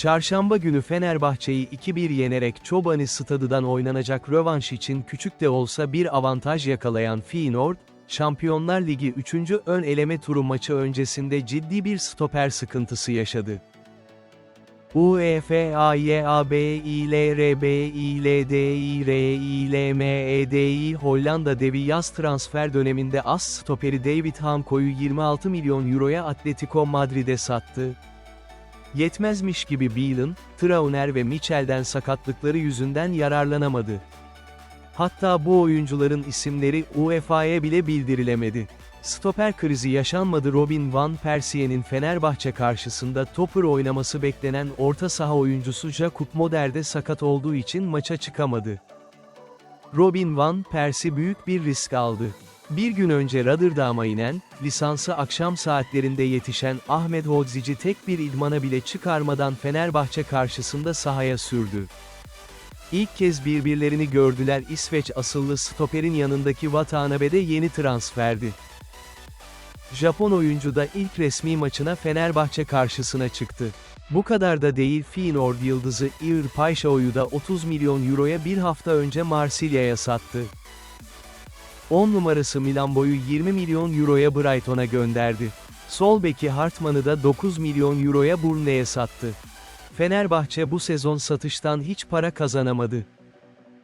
Çarşamba günü Fenerbahçe'yi 2-1 yenerek Çobani Stadı'dan oynanacak rövanş için küçük de olsa bir avantaj yakalayan Feyenoord, Şampiyonlar Ligi 3. ön eleme turu maçı öncesinde ciddi bir stoper sıkıntısı yaşadı. E UEFA YAB İLMEDİ Hollanda devi yaz transfer döneminde as stoperi David Hamko'yu 26 milyon euroya Atletico Madrid'e sattı. Yetmezmiş gibi Beal'ın, Trauner ve Mitchell'den sakatlıkları yüzünden yararlanamadı. Hatta bu oyuncuların isimleri UEFA'ya bile bildirilemedi. Stoper krizi yaşanmadı Robin van Persie'nin Fenerbahçe karşısında topur oynaması beklenen orta saha oyuncusu Jakub Moder de sakat olduğu için maça çıkamadı. Robin van Persie büyük bir risk aldı. Bir gün önce Rotterdam'a inen, lisansı akşam saatlerinde yetişen Ahmet Hodzici tek bir idmana bile çıkarmadan Fenerbahçe karşısında sahaya sürdü. İlk kez birbirlerini gördüler İsveç asıllı stoperin yanındaki Watanabe de yeni transferdi. Japon oyuncu da ilk resmi maçına Fenerbahçe karşısına çıktı. Bu kadar da değil Feyenoord yıldızı Ir Paixao'yu da 30 milyon euroya bir hafta önce Marsilya'ya sattı. 10 numarası Milan boyu 20 milyon euroya Brighton'a gönderdi. Sol beki Hartman'ı da 9 milyon euroya Burnley'e sattı. Fenerbahçe bu sezon satıştan hiç para kazanamadı.